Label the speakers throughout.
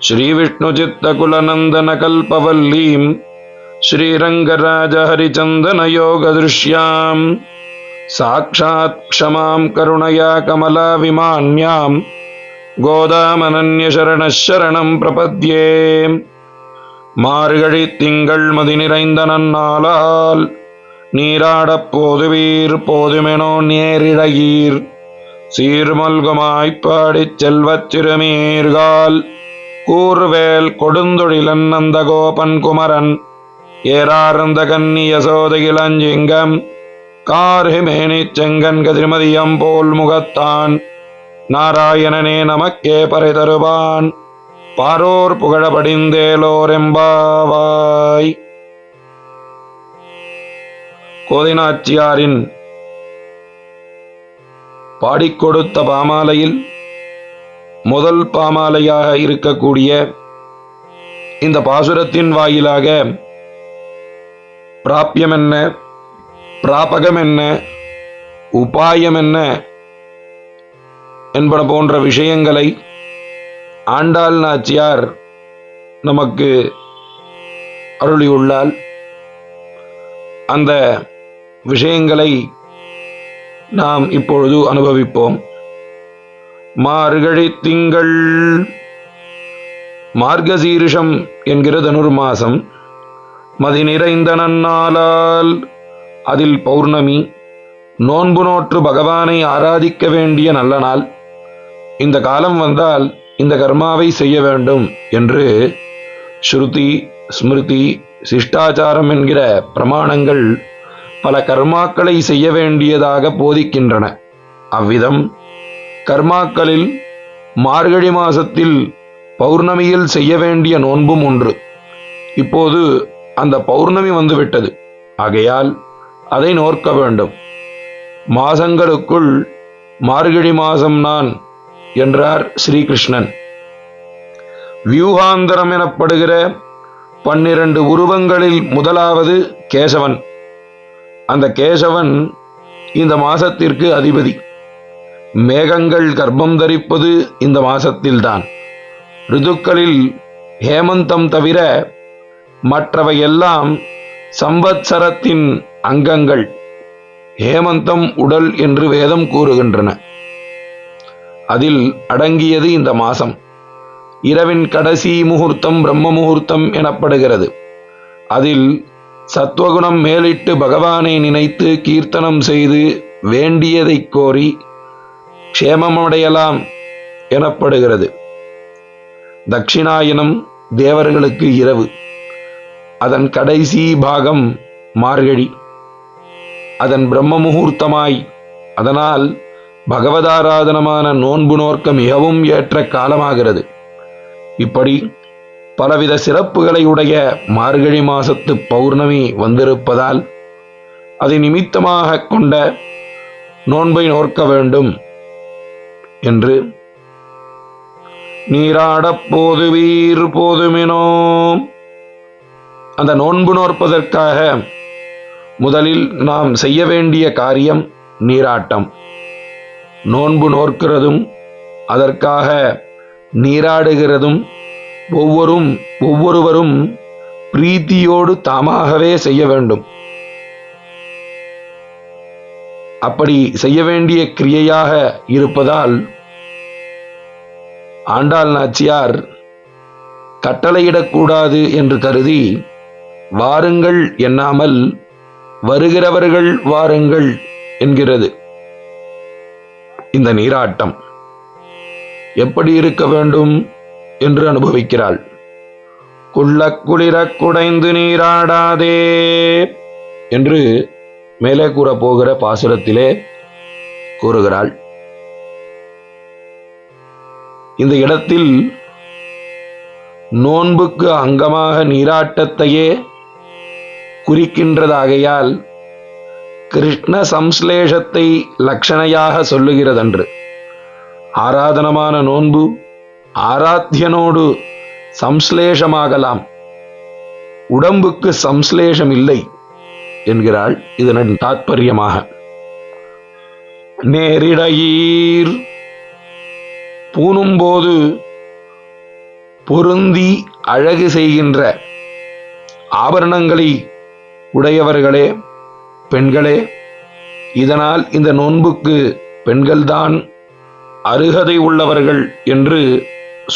Speaker 1: श्रीविष्णुचित्तकुलनन्दनकल्पवल्लीम् श्रीरङ्गराजहरिचन्दनयोगदृश्याम् साक्षात् क्षमां करुणया कमला विमान्याम् கோதாமனன்யசரண சரணம் பிரபத்யே மார்கழி திங்கள் மதி நிறைந்த நன்னாளால் நீராடப் போதுவீர் போதுமெனோ நேரிழையீர் சீர்மல்குமாய்ப் பாடிச் செல்வச் சிறுமீர்கால் கூர்வேல் கொடுந்தொழிலன் நந்தகோபன் குமரன் ஏறார்ந்த கன்னி யசோதையிலஞ்சிங்கம் கார்ஹிமேனி செங்கன் கதிர்மதியம் போல் முகத்தான் நாராயணனே நமக்கே பறை தருவான் பாரோர் புகழ படிந்தேலோரெம்பாவாய் கோதினாச்சியாரின் பாடிக் கொடுத்த பாமாலையில் முதல் பாமாலையாக இருக்கக்கூடிய இந்த பாசுரத்தின் வாயிலாக பிராப்பியம் என்ன? பிராபகம் என்ன? உபாயம் என்ன? என்பன போன்ற விஷயங்களை ஆண்டாள் நாச்சியார் நமக்கு அருளியுள்ளால் அந்த விஷயங்களை நாம் இப்பொழுது அனுபவிப்போம். மார்கழி திங்கள். மார்கசீரிஷம் என்கிற தனுர்மாசம். மதி நிறைந்த நன்னாலால் அதில் பௌர்ணமி. நோன்பு நோற்று பகவானை ஆராதிக்க வேண்டிய நல்ல நாள். இந்த காலம் வந்தால் இந்த கர்மாவை செய்ய வேண்டும் என்று ஸ்ருதி ஸ்மிருதி சிஷ்டாச்சாரம் என்கிற பிரமாணங்கள் பல கர்மாக்களை செய்ய வேண்டியதாக போதிக்கின்றன. அவ்விதம் கர்மாக்களில் மார்கழி மாசத்தில் பௌர்ணமியில் செய்ய வேண்டிய நோன்பும் ஒன்று. இப்போது அந்த பௌர்ணமி வந்துவிட்டது. ஆகையால் அதை நோர்க்க வேண்டும். மாசங்களுக்குள் மார்கழி மாசம் நான் என்றார் ஸ்ரீகிருஷ்ணன். வியூகாந்தரம் எனப்படுகிற பன்னிரண்டு உருவங்களில் முதலாவது கேசவன். அந்த கேசவன் இந்த மாசத்திற்கு அதிபதி. மேகங்கள் கர்ப்பம் தரிப்பது இந்த மாசத்தில்தான். ரிதுக்களில் ஹேமந்தம் தவிர மற்றவையெல்லாம் சம்பத்சரத்தின் அங்கங்கள். ஹேமந்தம் உடல் என்று வேதம் கூறுகின்றன. அதில் அடங்கியது இந்த மாசம். இரவின் கடைசி முகூர்த்தம் பிரம்ம முகூர்த்தம் எனப்படுகிறது. அதில் சத்வகுணம் மேலிட்டு பகவானை நினைத்து கீர்த்தனம் செய்து வேண்டியதைக் கோரி க்ஷேமமடையலாம் எனப்படுகிறது. தட்சிணாயனம் தேவர்களுக்கு இரவு. அதன் கடைசி பாகம் மார்கழி. அதன் பிரம்ம முகூர்த்தமாய் அதனால் பகவதாராதனமான நோன்பு நோர்க்க மிகவும் ஏற்ற காலமாகிறது. இப்படி பலவித சிறப்புகளை உடைய மார்கழி மாசத்து பௌர்ணமி வந்திருப்பதால் அதை நிமித்தமாக கொண்ட நோன்பை நோர்க்க வேண்டும். என்று நீராடப் போதுவீர் போதுமினோ அந்த நோன்பு நோற்பதற்காக முதலில் நாம் செய்ய வேண்டிய காரியம் நீராட்டம். நோன்பு நோக்கிறதும் அதற்காக நீராடுகிறதும் ஒவ்வொரும் ஒவ்வொருவரும் பிரீத்தியோடு தாமாகவே செய்ய வேண்டும். அப்படி செய்ய வேண்டிய கிரியையாக இருப்பதால் ஆண்டாள் நாச்சியார் கட்டளையிடக்கூடாது என்று கருதி வாருங்கள் எண்ணாமல் வருகிறவர்கள் வாருங்கள் என்கிறது. இந்த நீராட்டம் எப்படி இருக்க வேண்டும் என்று அனுபவிக்கிறாள். குள்ள குளிர குடைந்து நீராடாதே என்று மேலே கூறப் போகிற பாசுரத்திலே கூறுகிறாள். இந்த இடத்தில் நோன்புக்கு அங்கமாக நீராட்டத்தையே குறிக்கின்றதாகையால் கிருஷ்ண சம்ஸ்லேஷத்தை லட்சணையாக சொல்லுகிறதன்று. ஆராதனமான நோன்பு ஆராத்தியனோடு சம்ஸ்லேஷமாகலாம். உடம்புக்கு சம்ஸ்லேஷம் இல்லை என்கிறாள். இதன் தாத்பரியமாக நேரிடையீர் பூணும்போது பொருந்தி அழகு செய்கின்ற ஆபரணங்களை உடையவர்களே பெண்களே இதனால் இந்த நோன்புக்கு பெண்கள்தான் அருகதை உள்ளவர்கள் என்று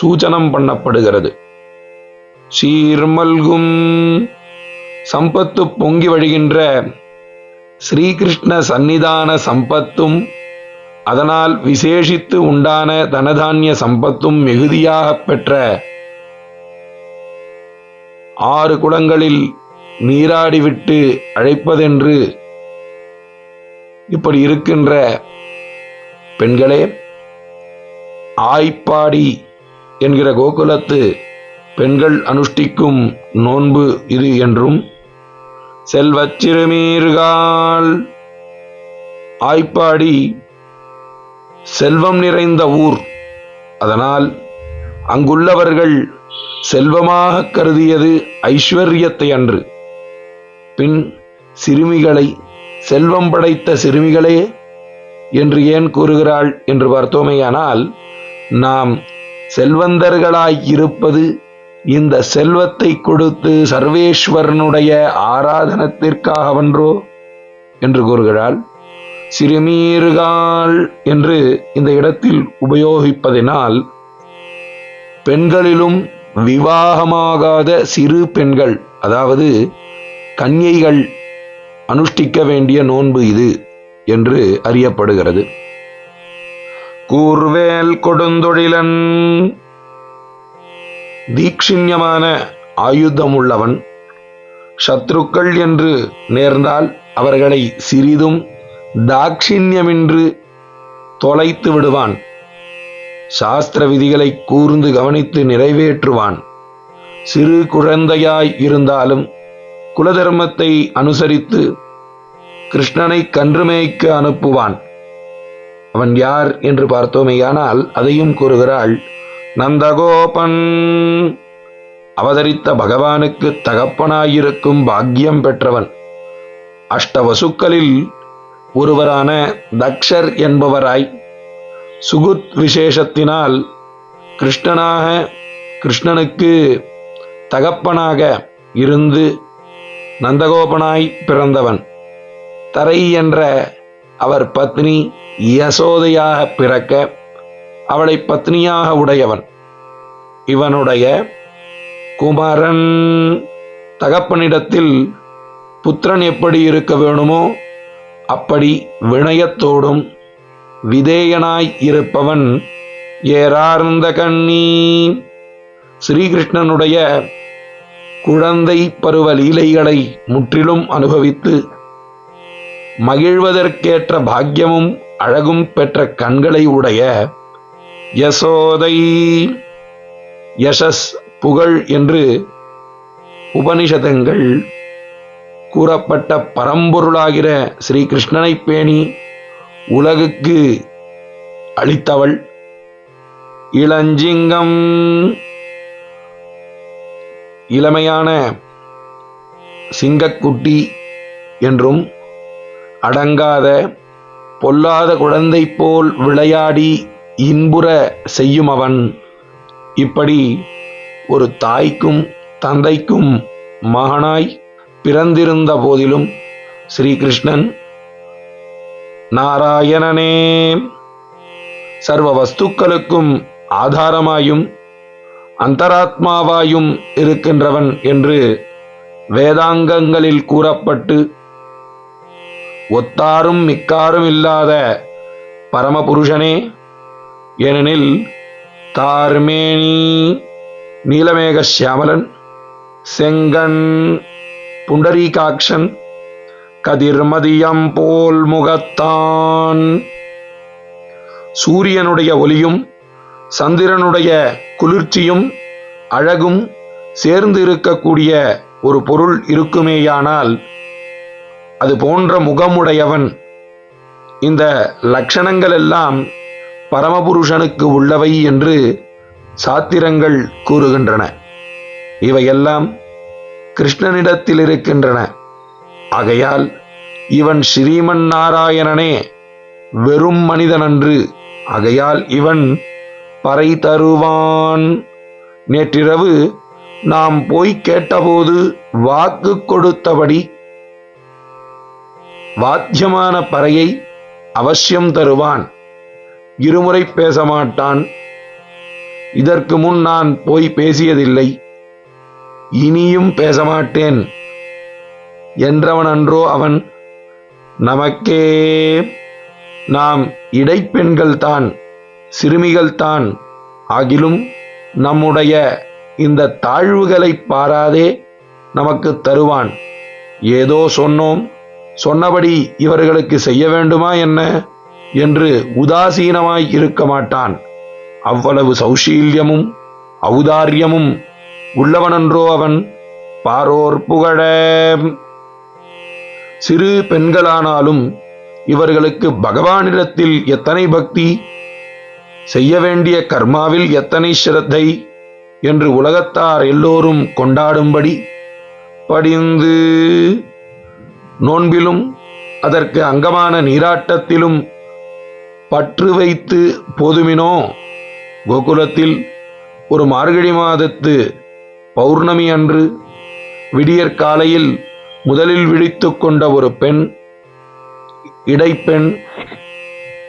Speaker 1: சூச்சனம் பண்ணப்படுகிறது. சீர்மல்கும் சம்பத்து பொங்கி வழிகின்ற ஸ்ரீகிருஷ்ண சந்நிதான சம்பத்தும் அதனால் விசேஷித்து உண்டான தனதானிய சம்பத்தும் மிகுதியாக பெற்ற ஆறு குளங்களில் நீராடிவிட்டு அழைப்பதென்று இப்படி இருக்கின்ற பெண்களே ஆய்ப்பாடி என்கிற கோகுலத்து பெண்கள் அனுஷ்டிக்கும் நோன்பு இது என்றும் செல்வச் சிறுமீர்கால் ஆய்ப்பாடி செல்வம் நிறைந்த ஊர். அதனால் அங்குள்ளவர்கள் செல்வமாக கருதியது ஐஸ்வர்யத்தை அன்று. பின் சிறுமிகளை செல்வம் படைத்த சிறுமிகளே என்று ஏன் கூறுகிறாள் என்று பார்த்தோமேயானால் நாம் செல்வந்தர்களாய் இருப்பது இந்த செல்வத்தை கொடுத்து சர்வேஸ்வரனுடைய ஆராதனத்திற்காகவன்றோ என்று கூறுகிறாள். சிறுமீர்கால் என்று இந்த இடத்தில் உபயோகிப்பதினால் பெண்களிலும் விவாகமாகாத சிறு பெண்கள் அதாவது கன்யைகள் அனுஷ்டிக்க வேண்டிய நோன்பு இது என்று அறியப்படுகிறது. கூர்வேல் கொடுந்தொழிலன் தீக்ஷிண்யமான ஆயுதம் உள்ளவன் சத்ருக்கள் என்று நேர்ந்தால் அவர்களை சிறிதும் தாட்சிண்யமின்று தொலைத்து விடுவான். சாஸ்திர விதிகளை கூர்ந்து கவனித்து நிறைவேற்றுவான். சிறு குழந்தையாய் இருந்தாலும் குலதர்மத்தை அனுசரித்து கிருஷ்ணனை கன்றுமேய்க்க அனுப்புவான். அவன் யார் என்று பார்த்தோமேயானால் அதையும் கூறுகிறாள் நந்தகோபன். அவதரித்த பகவானுக்கு தகப்பனாயிருக்கும் பாக்கியம் பெற்றவன். அஷ்டவசுக்களில் ஒருவரான தக்ஷர் என்பவராய் சுகுத் விசேஷத்தினால் கிருஷ்ணனாக கிருஷ்ணனுக்கு தகப்பனாக இருந்து நந்தகோபனாய் பிறந்தவன். தரை என்ற அவர் பத்னி யசோதையாக பிறக்க அவளை பத்னியாக உடையவன். இவனுடைய குமரன் தகப்பனிடத்தில் புத்திரன் எப்படி இருக்க வேணுமோ அப்படி வினயத்தோடும் விதேயனாய் இருப்பவன் ஏறார்ந்த கண்ணி ஸ்ரீகிருஷ்ணனுடைய குழந்தை பருவ லீலைகளை முற்றிலும் அனுபவித்து மகிழ்வதற்கேற்ற பாக்கியமும் அழகும் பெற்ற கண்களை உடைய யசோதை யசஸ் புகழ் என்று உபனிஷதங்கள் கூறப்பட்ட பரம்பொருளாகிற ஸ்ரீகிருஷ்ணனை பேணி உலகுக்கு அளித்தவள். இளஞ்சிங்கம் இளமையான சிங்கக்குட்டி என்றும் அடங்காத பொல்லாத குழந்தை போல் விளையாடி இன்புற செய்யும் அவன் இப்படி ஒரு தாய்க்கும் தந்தைக்கும் மகனாய் பிறந்திருந்த போதிலும் ஸ்ரீகிருஷ்ணன் நாராயணனே சர்வ வஸ்துக்களுக்கும் ஆதாரமாயும் அந்தராத்மாவாயும் இருக்கின்றவன் என்று வேதாங்கங்களில் கூறப்பட்டு ஒத்தாரும் மிக்காரும் இல்லாத பரமபுருஷனே ஏனெனில் தார்மேனி நீலமேக சியாமலன் செங்கன் புண்டரீகாக்ஷன் கதிர்மதியம் போல் முகத்தான். சூரியனுடைய ஒளியும் சந்திரனுடைய குளிர்ச்சியும் அழகும் சேர்ந்து இருக்கக்கூடிய ஒரு பொருள் இருக்குமேயானால் அது போன்ற முகமுடையவன். இந்த லட்சணங்கள் எல்லாம் பரமபுருஷனுக்கு உள்ளவை என்று சாத்திரங்கள் கூறுகின்றன. இவையெல்லாம் கிருஷ்ணனிடத்தில் இருக்கின்றன. ஆகையால் இவன் ஸ்ரீமன் நாராயணனே வெறும் மனிதனன்று ஆகையால் இவன் பறை தருவான். நேற்றிரவு நாம் போய் கேட்டபோது வாக்கு கொடுத்தபடி வாத்தியமான பறையை அவசியம் தருவான். இருமுறை பேச மாட்டான் இதற்கு முன் நான் போய் பேசியதில்லை. இனியும் பேசமாட்டேன். என்றவன் என்றவனன்றோ அவன் நமக்கே நாம் இடைப்பெண்கள்தான் சிறுமிகள்தான் ஆகிலும் நம்முடைய இந்த தாழ்வுகளை பாராதே நமக்கு தருவான். ஏதோ சொன்னோம் சொன்னபடி இவர்களுக்கு செய்ய வேண்டுமா என்ன? என்று உதாசீனமாய் இருக்க மாட்டான். அவ்வளவு சௌஷீல்யமும் ஔதாரியமும் உள்ளவனன்றோ அவன். பாரோர் புகழ. சிறு பெண்களானாலும் இவர்களுக்கு பகவானிடத்தில் எத்தனை பக்தி? செய்ய வேண்டிய கர்மாவில் எத்தனை ஸ்ரத்தை? என்று உலகத்தார் எல்லோரும் கொண்டாடும்படி படிந்து நோன்பிலும் அதற்கு அங்கமான நீராட்டத்திலும் பற்று வைத்து போதுமினோ? கோகுலத்தில் ஒரு மார்கழி மாதத்து பௌர்ணமி அன்று விடியற்காலையில் முதலில் விழித்து கொண்ட ஒரு பெண் இடைப்பெண்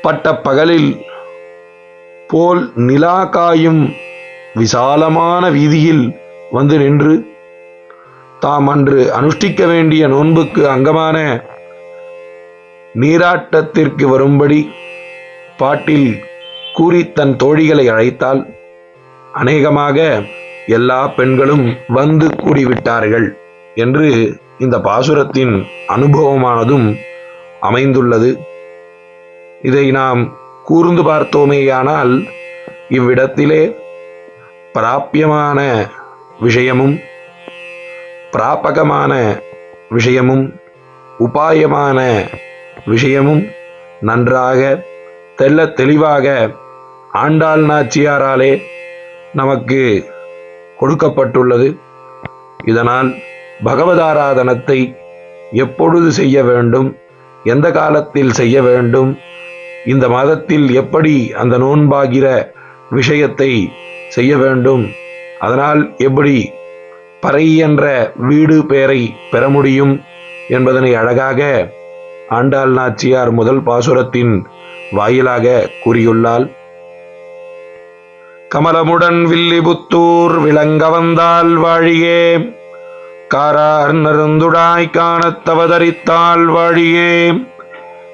Speaker 1: பட்ட பகலில் போல் நிலா காயும் விசாலமான வீதியில் வந்து நின்று தாம் அன்று அனுஷ்டிக்க வேண்டிய நோன்புக்கு அங்கமான நீராட்டத்திற்கு வரும்படி பாட்டில் கூறி தன் தோழிகளை அழைத்தால் அநேகமாக எல்லா பெண்களும் வந்து கூடிவிட்டார்கள் என்று இந்த பாசுரத்தின் அனுபவமானதும் அமைந்துள்ளது. இதை நாம் கூர்ந்து பார்த்தோமேயானால் இவ்விடத்திலே பிராப்பியமான விஷயமும் பிராபகமான விஷயமும் உபாயமான விஷயமும் நன்றாக தெல்ல தெளிவாக ஆண்டாள் நாச்சியாராலே நமக்கு கொடுக்கப்பட்டுள்ளது. இதனால் பகவதாராதனத்தை எப்பொழுது செய்ய வேண்டும் எந்த காலத்தில் செய்ய வேண்டும் இந்த மாதத்தில் எப்படி அந்த நோன்பாகிற விஷயத்தை செய்ய வேண்டும் அதனால் எப்படி பறை என்ற வீடு பெயரை பெற முடியும் என்பதனை அழகாக ஆண்டாள் நாச்சியார் முதல் பாசுரத்தின் வாயிலாக கூறியுள்ளாள். கமலமுடன் வில்லிபுத்தூர் விளங்க வந்தால் வாழியே. காரார் நருந்துடாய் காணத்தவதரித்தால் வாழியே.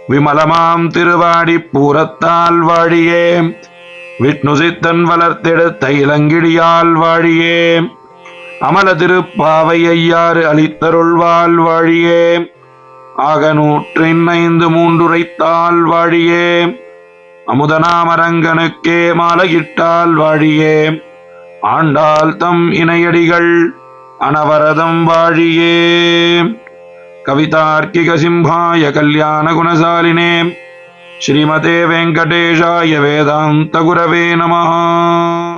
Speaker 1: விமலமாம் திருவாடி பூரத்தால் வாழியே. விஷ்ணுசித்தன் வளர்த்தெடுத்த இளங்கிடியால் வாழியே. அமல திருப்பாவை ஐயாறு அளித்தருள்வாள் வாழியே. ஆகநூற்றின் ஐந்து மூன்றுரைத்தால் வாழியே. அமுதநாமரங்கனுக்கே மாலையிட்டால் வாழியே. ஆண்டாள் தம் இணையடிகள் அனவரதம் வாழியே. கவிதார்க்கிக சிம்ஹாய கல்யாண குணசாலினே ஸ்ரீமதே வெங்கடேஷாய வேதாந்த குரவே நமஹா.